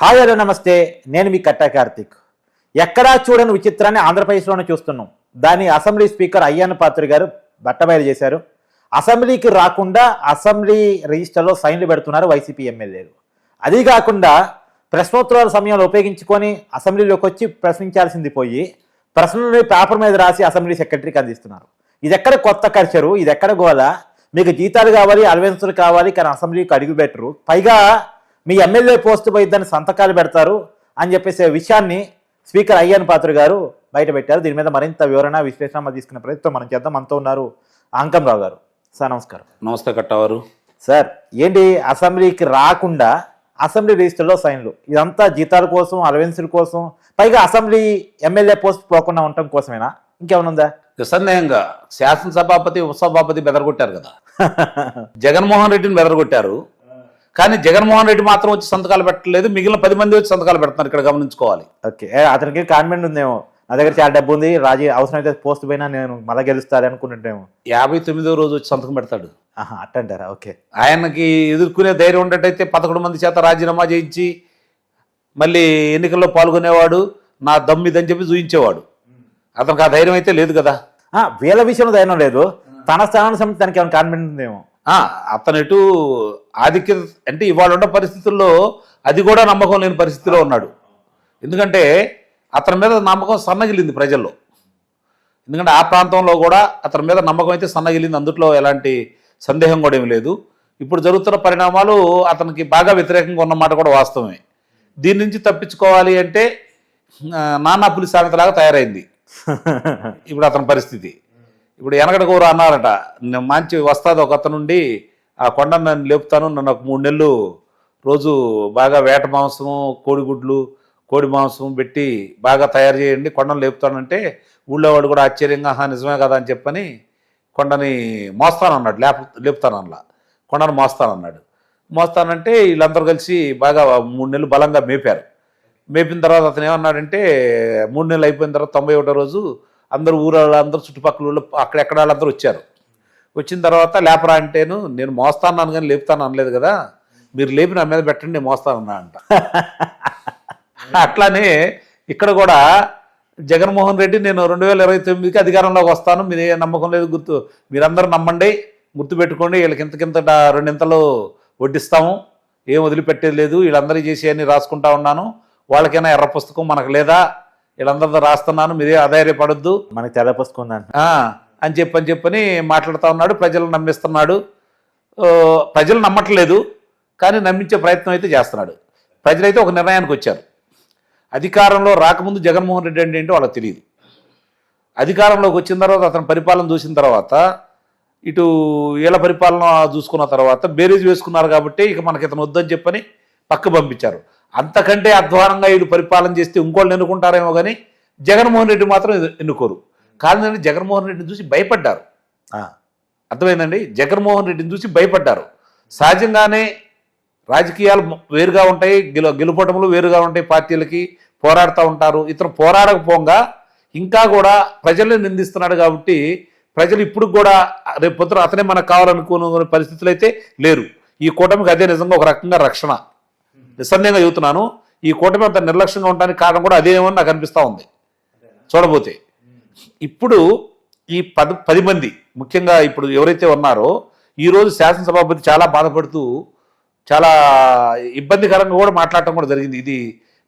Hi hello నమస్తే. నేను మీ కట్టా కార్తిక్. ఎక్కడా చూడని విచిత్రాన్ని ఆంధ్రప్రదేశ్లోనే చూస్తున్నాం. దాని అసెంబ్లీ స్పీకర్ అయ్యన్న పాత్రి గారు బట్టబయలు చేశారు. అసెంబ్లీకి రాకుండా అసెంబ్లీ రిజిస్టర్లో సైన్లు పెడుతున్నారు వైసీపీ ఎమ్మెల్యేలు. అది కాకుండా ప్రశ్నోత్తరాల సమయంలో ఉపయోగించుకొని అసెంబ్లీలోకి వచ్చి ప్రశ్నించాల్సింది పోయి ప్రశ్నలు పేపర్ మీద రాసి అసెంబ్లీ సెక్రటరీకి అందిస్తున్నారు. ఇది ఎక్కడ కొత్త కల్చరు ఇది ఎక్కడ గోల? మీకు జీతాలు కావాలి అలవెన్సులు కావాలి కానీ అసెంబ్లీకి అడుగు పెట్టరు. పైగా మీ ఎమ్మెల్యే పోస్ట్ పోయి దాన్ని సంతకాలు పెడతారు అని చెప్పేసి విషయాన్ని స్పీకర్ అయ్యన్ పాత్ర గారు బయట పెట్టారు. దీని మీద మరింత వివరణ విశ్లేషణ తీసుకునే ప్రయత్నం మనం చేద్దాం. మనతో ఉన్నారు అంకంరావు గారు. సార్ నమస్కారం. నమస్తే కట్టవారు. సార్ ఏంటి అసెంబ్లీకి రాకుండా అసెంబ్లీ రిజిస్టర్లో సైన్లు? ఇదంతా జీతాల కోసం అలవెన్సుల కోసం పైగా అసెంబ్లీ ఎమ్మెల్యే పోస్ట్ పోకుండా ఉండటం కోసమేనా? ఇంకేమైనా ఉందా? నిస్సందేహంగా శాసనసభాపతి ఉపసభాపతి బెదరగొట్టారు కదా. జగన్మోహన్ రెడ్డిని బెదరగొట్టారు. కానీ జగన్మోహన్ రెడ్డి మాత్రం వచ్చి సంతకాలు పెట్టలేదు మిగిలిన పది మంది వచ్చి సంతకాలు పెడుతున్నారు ఇక్కడ గమనించుకోవాలి. ఓకే. అతనికి కాన్ఫిడెంట్ ఉందేమో. నా దగ్గర చాలా డబ్బు ఉంది రాజీ అవసరమైతే పోస్ట్ పోయినా నేను మళ్ళా గెలుస్తాను అనుకుంటుంటేమో యాభై తొమ్మిదో రోజు వచ్చి సంతకం పెడతాడు. ఆహా అట్టంటారా? ఓకే. ఆయనకి ఎదుర్కొనే ధైర్యం ఉండేటైతే పదకొండు మంది చేత రాజీనామా చేయించి మళ్ళీ ఎన్నికల్లో పాల్గొనేవాడు నా దమ్ ఇదని చెప్పి చూయించేవాడు. అతనికి ఆ ధైర్యం అయితే లేదు కదా. వీళ్ళ విషయంలో ధైర్యం లేదు. తన స్థానానికి సంబంధించి తనకి ఏమైనా కాన్ఫిడెంట్ ఉందేమో. ఆ, అతను ఎటు ఆధిక్యత అంటే ఇవాళ ఉన్న పరిస్థితుల్లో అది కూడా నమ్మకం లేని పరిస్థితిలో ఉన్నాడు. ఎందుకంటే అతని మీద నమ్మకం సన్నగిలింది ప్రజల్లో. ఎందుకంటే ఆ ప్రాంతంలో కూడా అతని మీద నమ్మకం అయితే సన్నగిలింది. అందుట్లో ఎలాంటి సందేహం కూడా ఏమి లేదు. ఇప్పుడు జరుగుతున్న పరిణామాలు అతనికి బాగా వ్యతిరేకంగా ఉన్నమాట కూడా వాస్తవమే. దీని నుంచి తప్పించుకోవాలి అంటే నానా పులి సామెతలాగా తయారైంది. ఇప్పుడు అతని పరిస్థితి. ఇప్పుడు వెనకడ కూర అన్నారట. నేను మంచి వస్తుంది ఒక అతను నుండి ఆ కొండను నన్ను లేపుతాను. నన్ను ఒక మూడు నెలలు రోజు బాగా వేట మాంసము కోడిగుడ్లు కోడి మాంసం పెట్టి బాగా తయారు చేయండి. కొండను లేపుతానంటే ఊళ్ళో వాడు కూడా ఆశ్చర్యంగా "ఆహా, నిజమే కదా అని చెప్పని కొండని మోస్తానన్నాడు లేప లేపుతానల్లా కొండను మోస్తానన్నాడు మోస్తానంటే వీళ్ళందరూ కలిసి బాగా మూడు నెలలు బలంగా మేపారు. మేపిన తర్వాత అతను ఏమన్నాడంటే మూడు నెలలు అయిపోయిన తర్వాత తొంభై ఒకటో రోజు అందరూ ఊరు అందరూ చుట్టుపక్కల ఊళ్ళో అక్కడెక్కడ వాళ్ళందరూ వచ్చారు. వచ్చిన తర్వాత లేపరా అంటేను నేను మోస్తాను కానీ లేపుతాను అనలేదు కదా మీరు లేపి నా మీద పెట్టండి నేను మోస్తానన్నా అంట. అట్లానే ఇక్కడ కూడా జగన్మోహన్ రెడ్డి నేను రెండు వేల ఇరవై తొమ్మిదికి అధికారంలోకి వస్తాను మీరు ఏ నమ్మకం లేదు గుర్తు మీరందరూ నమ్మండి గుర్తు పెట్టుకోండి వీళ్ళకి ఇంత కింత రెండింతలు వడ్డిస్తాము ఏం వదిలిపెట్టేది లేదు వీళ్ళందరూ చేసి అన్ని రాసుకుంటా ఉన్నాను వాళ్ళకైనా ఎర్ర పుస్తకం మనకు లేదా వీళ్ళందరితో రాస్తున్నాను మీరే అధైర్యపడొద్దు మనకి తెల్ల పుస్తకం అని చెప్పని చెప్పని మాట్లాడుతూ ఉన్నాడు ప్రజలను నమ్మిస్తున్నాడు. ప్రజలు నమ్మట్లేదు కానీ నమ్మించే ప్రయత్నం అయితే చేస్తున్నాడు. ప్రజలైతే ఒక నిర్ణయానికి వచ్చారు. అధికారంలో రాకముందు జగన్మోహన్ రెడ్డి అంటే ఏంటో వాళ్ళకి తెలియదు. అధికారంలోకి వచ్చిన తర్వాత అతని పరిపాలన చూసిన తర్వాత ఇటు వీళ్ళ పరిపాలన చూసుకున్న తర్వాత బేరీజ్ వేసుకున్నారు కాబట్టి ఇక మనకి ఇతను వద్దని చెప్పని పక్క పంపించారు. అంతకంటే అధ్వానంగా వీడు పరిపాలన చేస్తే ఇంకోళ్ళు ఎన్నుకుంటారేమో కానీ జగన్మోహన్ రెడ్డి మాత్రం ఎన్నుకోరు. కారణం జగన్మోహన్ రెడ్డిని చూసి భయపడ్డారు. అర్థమైందండి? జగన్మోహన్ రెడ్డిని చూసి భయపడ్డారు. సహజంగానే రాజకీయాలు వేరుగా ఉంటాయి గెలు గెలుపటములు వేరుగా ఉంటాయి పార్టీలకి పోరాడుతూ ఉంటారు. ఇతను పోరాడకపోగా ఇంకా కూడా ప్రజల్ని నిందిస్తున్నాడు కాబట్టి ప్రజలు ఇప్పుడు కూడా రేపు పొద్దున అతనే మనకు కావాలనుకునే పరిస్థితులు అయితే లేరు. ఈ కూటమికి అదే నిజంగా ఒక రకంగా రక్షణ. నిస్సందేహంగా చెబుతున్నాను. ఈ కూటమి అంత నిర్లక్ష్యంగా ఉండడానికి కారణం కూడా అదేమో నాకు అనిపిస్తూ ఉంది. చూడబోతే. ఇప్పుడు ఈ పది పది మంది ముఖ్యంగా ఇప్పుడు ఎవరైతే ఉన్నారో ఈరోజు శాసనసభాపతి చాలా బాధపడుతూ చాలా ఇబ్బందికరంగా కూడా మాట్లాడటం కూడా జరిగింది. ఇది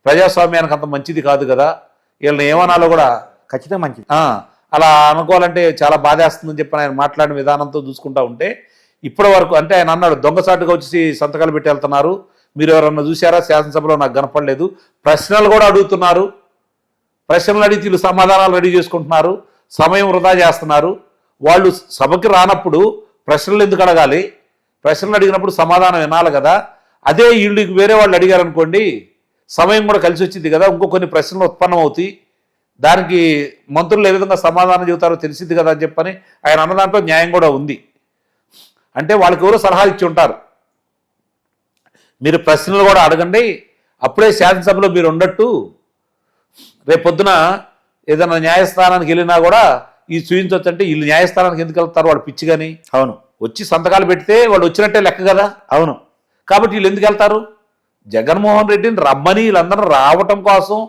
ప్రజాస్వామ్యానికి అంత మంచిది కాదు కదా. వీళ్ళని ఏమనాలో కూడా ఖచ్చితంగా మంచిది. అలా అనుకోవాలంటే చాలా బాధేస్తుందని చెప్పి ఆయన మాట్లాడిన విధానంతో చూసుకుంటా ఉంటే ఇప్పటి వరకు అంటే ఆయన అన్నాడు దొంగసాటుగా వచ్చి సంతకాలు పెట్టి వెళ్తున్నారు. మీరు ఎవరన్నా చూసారా శాసనసభలో నాకు కనపడలేదు. ప్రశ్నలు కూడా అడుగుతున్నారు. ప్రశ్నలు అడిగి వీళ్ళు సమాధానాలు రెడీ చేసుకుంటున్నారు. సమయం వృధా చేస్తున్నారు. వాళ్ళు సభకి రానప్పుడు ప్రశ్నలు ఎందుకు అడగాలి? ప్రశ్నలు అడిగినప్పుడు సమాధానం వినాలి కదా. అదే వీళ్ళకి వేరే వాళ్ళు అడిగారు అనుకోండి సమయం కూడా కలిసి వచ్చింది కదా. ఇంకో కొన్ని ప్రశ్నలు ఉత్పన్నం అవుతాయి దానికి మంత్రులు ఏ విధంగా సమాధానం చెబుతారో తెలిసింది కదా అని చెప్పని ఆయన అన్న దాంట్లో న్యాయం కూడా ఉంది. అంటే వాళ్ళకి ఎవరో సలహా ఇచ్చి ఉంటారు. మీరు ప్రశ్నలు కూడా అడగండి. అప్పుడే శాసనసభలో మీరు ఉండట్టు. రేపు పొద్దున ఏదైనా న్యాయస్థానానికి వెళ్ళినా కూడా ఈ చూపించవచ్చు అంటే వీళ్ళు న్యాయస్థానానికి ఎందుకు వెళ్తారు? వాడు పిచ్చి కానీ అవును. వచ్చి సంతకాలు పెడితే వాళ్ళు వచ్చినట్టే లెక్క కదా? అవును. కాబట్టి వీళ్ళు ఎందుకు వెళ్తారు? జగన్మోహన్ రెడ్డిని రమ్మని వీళ్ళందరూ రావటం కోసం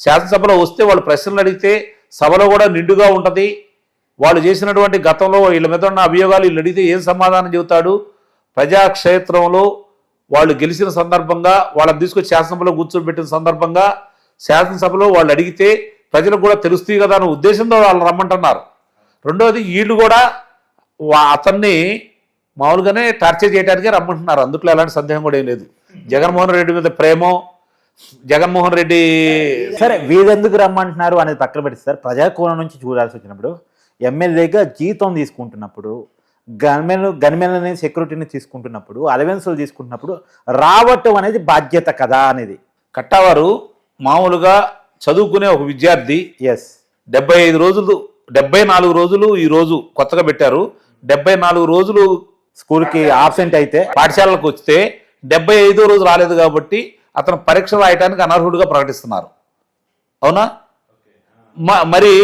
శాసనసభలో వస్తే వాళ్ళు ప్రశ్నలు అడిగితే సభలో కూడా నిండుగా ఉంటుంది. వాళ్ళు చేసినటువంటి గతంలో వీళ్ళ మీద ఉన్న అభియోగాలు వీళ్ళు అడిగితే ఏం సమాధానం చెబుతాడు? ప్రజాక్షేత్రంలో వాళ్ళు గెలిచిన సందర్భంగా వాళ్ళని తీసుకొచ్చి శాసనసభలో కూర్చోబెట్టిన సందర్భంగా శాసనసభలో వాళ్ళు అడిగితే ప్రజలకు కూడా తెలుస్తాయి కదా అనే ఉద్దేశంతో వాళ్ళు రమ్మంటున్నారు. రెండోది వీళ్ళు కూడా అతన్ని మామూలుగానే టార్చర్ చేయడానికే రమ్మంటున్నారు. అందుట్లో ఎలాంటి సందేహం కూడా ఏం లేదు. జగన్మోహన్ రెడ్డి మీద ప్రేమో జగన్మోహన్ రెడ్డి సరే వీరెందుకు రమ్మంటున్నారు అనేది పక్కన పెట్టి సార్ ప్రజాకోణం నుంచి చూడాల్సి వచ్చినప్పుడు ఎమ్మెల్యేగా జీతం తీసుకుంటున్నప్పుడు గన్మెన్ గన్మెన్ సెక్యూరిటీని తీసుకుంటున్నప్పుడు అలవెన్సులు తీసుకుంటున్నప్పుడు రావటం అనేది బాధ్యత కదా అనేది. కట్టవారు మామూలుగా చదువుకునే ఒక విద్యార్థి ఎస్ డెబ్బై ఐదు రోజులు డెబ్బై నాలుగు రోజులు ఈ రోజు కొత్తగా పెట్టారు. డెబ్బై నాలుగు రోజులు స్కూల్కి ఆబ్సెంట్ అయితే పాఠశాలకు వస్తే డెబ్బై ఐదో రోజు రాలేదు కాబట్టి అతను పరీక్ష రాయటానికి అనర్హుడిగా ప్రకటిస్తున్నారు. అవునా? మరి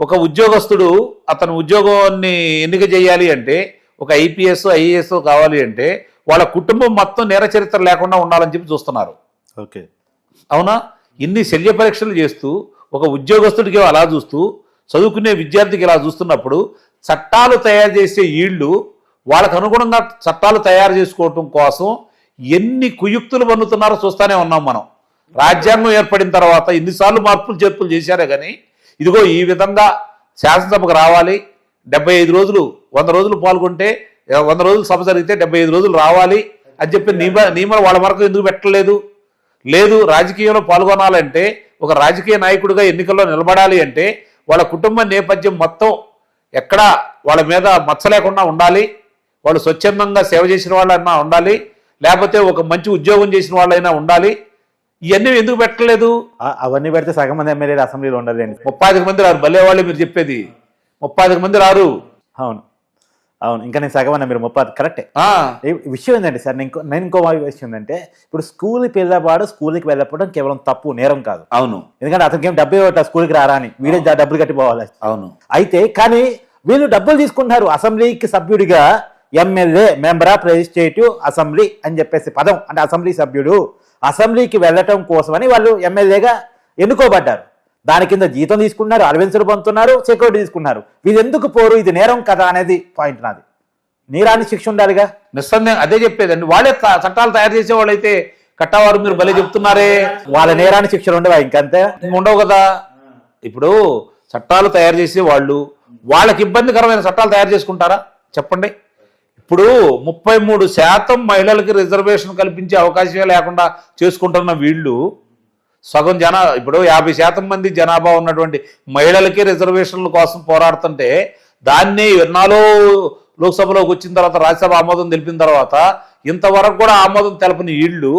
ఒక ఉద్యోగస్తుడు అతను ఉద్యోగాన్ని ఎన్నిక చేయాలి అంటే ఒక ఐపీఎస్ ఐఏఎస్ కావాలి అంటే వాళ్ళ కుటుంబం మొత్తం నేర చరిత్ర లేకుండా ఉండాలని చెప్పి చూస్తున్నారు. ఓకే అవునా? ఇన్ని శల్య పరీక్షలు చేస్తూ ఒక ఉద్యోగస్తుడికి అలా చూస్తూ చదువుకునే విద్యార్థికి ఇలా చూస్తున్నప్పుడు చట్టాలు తయారు చేసే వీళ్ళు వాళ్ళకు అనుగుణంగా చట్టాలు తయారు చేసుకోవటం కోసం ఎన్ని కుయుక్తులు పన్నుతున్నారో చూస్తానే ఉన్నాం మనం. రాజ్యాంగం ఏర్పడిన తర్వాత ఇన్నిసార్లు మార్పులు చేర్పులు చేశారే కానీ ఇదిగో ఈ విధంగా శాసనసభకు రావాలి డెబ్బై ఐదు రోజులు వంద రోజులు పాల్గొంటే వంద రోజులు సభ జరిగితే డెబ్బై ఐదు రోజులు రావాలి అని చెప్పి నియమ నియమాలు వాళ్ళ వరకు ఎందుకు పెట్టలేదు? లేదు రాజకీయంలో పాల్గొనాలంటే ఒక రాజకీయ నాయకుడిగా ఎన్నికల్లో నిలబడాలి అంటే వాళ్ళ కుటుంబ నేపథ్యం మొత్తం ఎక్కడా వాళ్ళ మీద మచ్చ లేకుండా ఉండాలి. వాళ్ళు స్వచ్ఛందంగా సేవ చేసిన వాళ్ళైనా ఉండాలి. లేకపోతే ఒక మంచి ఉద్యోగం చేసిన వాళ్ళైనా ఉండాలి. ఇవన్నీ ఎందుకు పెట్టలేదు? అవన్నీ పెడితే సగం మంది ఎమ్మెల్యేలు అసెంబ్లీలో ఉండలేండి ముప్పాదిక మంది రారు. భలే వాళ్ళే మీరు చెప్పేది. ముప్పాదిక మంది రారు. అవును. అవును ఇంకా నేను సగం అన్నా మీరు ముప్పై కరెక్టే. విషయం ఏంటంటే సార్ నేను నేను ఇంకో విషయం ఏంటంటే ఇప్పుడు స్కూల్కి వెళ్ళేవాడు స్కూల్కి వెళ్ళకపోవడం కేవలం తప్పు నేరం కాదు. అవును. ఎందుకంటే అతనికి ఏం డబ్బే ఇవ్వట స్కూల్కి రారా అని వీడే డబ్బులు కట్టిపోవాలి. అవును. అయితే కానీ వీళ్ళు డబ్బులు తీసుకుంటున్నారు అసెంబ్లీకి సభ్యుడిగా MLA member of legislative assembly అని చెప్పేసి పదం. అంటే అసెంబ్లీ సభ్యుడు అసెంబ్లీకి వెళ్ళటం కోసమని వాళ్ళు ఎమ్మెల్యేగా ఎన్నుకోబడ్డారు. దాని కింద జీతం తీసుకున్నారు అలవెన్సులు పొందుతున్నారు సెక్యూరిటీ తీసుకున్నారు వీళ్ళు ఎందుకు పోరు? ఇది నేరం కదా అనేది పాయింట్ నాది. నేరాన్ని శిక్ష ఉండాలిగా? నిస్సందేహం అదే చెప్పేదండి. వాళ్ళే చట్టాలు తయారు చేసే వాళ్ళైతే కట్టవారు మీరు భలే చెప్తున్నారే. వాళ్ళ నేరాన్ని శిక్షలు ఉండవా ఇంకంతే? ఉండవు కదా. ఇప్పుడు చట్టాలు తయారు చేసే వాళ్ళు వాళ్ళకి ఇబ్బందికరమైన చట్టాలు తయారు చేసుకుంటారా? చెప్పండి. ఇప్పుడు ముప్పై మూడు శాతం మహిళలకి రిజర్వేషన్ కల్పించే అవకాశమే లేకుండా చేసుకుంటున్న వీళ్ళు సగం జన ఇప్పుడు యాభై శాతం మంది జనాభా ఉన్నటువంటి మహిళలకి రిజర్వేషన్ల కోసం పోరాడుతుంటే దాన్ని ఎన్నాలో లోక్సభలోకి వచ్చిన తర్వాత రాజ్యసభ ఆమోదం తెలిపిన తర్వాత ఇంతవరకు కూడా ఆమోదం తెలపని వీళ్ళు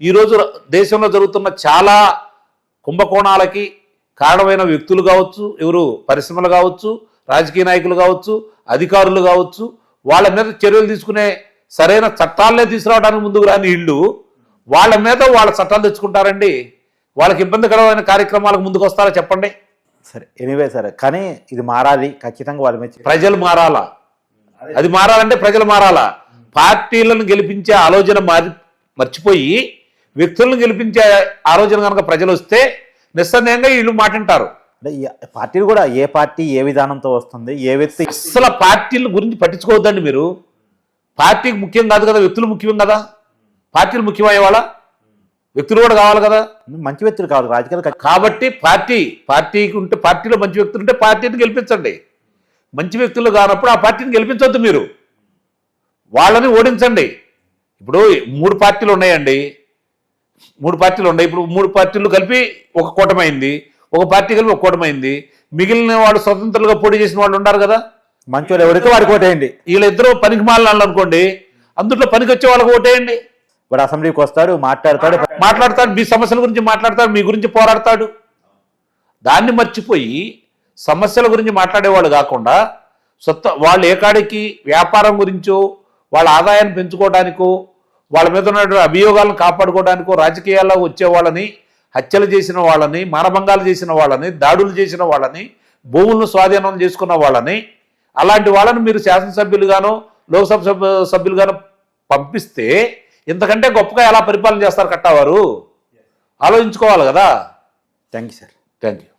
ఈరోజు దేశంలో జరుగుతున్న చాలా కుంభకోణాలకి కారణమైన వ్యక్తులు కావచ్చు ఎవరు పరిశ్రమలు కావచ్చు రాజకీయ నాయకులు కావచ్చు అధికారులు కావచ్చు వాళ్ళ మీద చర్యలు తీసుకునే సరైన చట్టాలనే తీసుకురావడానికి ముందుకు రాని ఇళ్ళు వాళ్ళ మీద వాళ్ళ చట్టాలు తెచ్చుకుంటారండి. వాళ్ళకి ఇబ్బందికరమైన కార్యక్రమాలకు ముందుకు వస్తారా చెప్పండి? సరే ఎనీవే సరే కానీ ఇది మారాలి ఖచ్చితంగా వాళ్ళ మీద ప్రజలు మారాలా? అది. మారాలంటే ప్రజలు మారాలా? పార్టీలను గెలిపించే ఆలోచన మారి మర్చిపోయి వ్యక్తులను గెలిపించే ఆలోచన కనుక ప్రజలు వస్తే నిస్సందేహంగా వీళ్ళు మాటింటారు. అంటే పార్టీలు కూడా ఏ పార్టీ ఏ విధానంతో వస్తుంది ఏ వ్యక్తి అసలు పార్టీల గురించి పట్టించుకోవద్దండి మీరు. పార్టీకి ముఖ్యం కాదు కదా వ్యక్తులు ముఖ్యం కదా. పార్టీలు ముఖ్యమయ్యే వాళ్ళ వ్యక్తులు కూడా కావాలి కదా. మంచి వ్యక్తులు కావాలి రాజకీయాలు కాబట్టి పార్టీ పార్టీకి ఉంటే పార్టీలో మంచి వ్యక్తులు ఉంటే పార్టీని గెలిపించండి. మంచి వ్యక్తులు కానప్పుడు ఆ పార్టీని గెలిపించొద్దు మీరు. వాళ్ళని ఓడించండి. ఇప్పుడు మూడు పార్టీలు ఉన్నాయండి. మూడు పార్టీలు ఉన్నాయి. ఇప్పుడు మూడు పార్టీలు కలిపి ఒక కూటమి అయింది ఒక పార్టీ కలిపి ఒక కూటమి అయింది మిగిలిన వాళ్ళు స్వతంత్రులుగా పోటీ చేసిన వాళ్ళు ఉన్నారు కదా. మంచోళ్ళు ఎవరికి వాడికి ఓటేయండి. వీళ్ళిద్దరూ పనికి మాలను అనుకోండి. అందులో పనికి వచ్చే వాళ్ళకి ఓటేయండి. వాడు అసెంబ్లీకి వస్తాడు మాట్లాడతాడు. మాట్లాడతాడు. మీ సమస్యల గురించి మాట్లాడతాడు మీ గురించి పోరాడతాడు. దాన్ని మర్చిపోయి సమస్యల గురించి మాట్లాడేవాళ్ళు కాకుండా సొంత వాళ్ళు ఏకాడికి వ్యాపారం గురించో వాళ్ళ ఆదాయాన్ని పెంచుకోవడానికో వాళ్ళ మీద ఉన్నటువంటి అభియోగాలను కాపాడుకోవడానికో రాజకీయాల్లో వచ్చే వాళ్ళని హత్యలు చేసిన వాళ్ళని మానభంగాలు చేసిన వాళ్ళని దాడులు చేసిన వాళ్ళని భూములను స్వాధీనం చేసుకున్న వాళ్ళని అలాంటి వాళ్ళని మీరు శాసనసభ్యులుగానో లోక్సభ సభ్య సభ్యులుగానో పంపిస్తే ఇంతకంటే గొప్పగా ఎలా పరిపాలన చేస్తారు కట్టా వారు ఆలోచించుకోవాలి కదా? Thank you sir thank you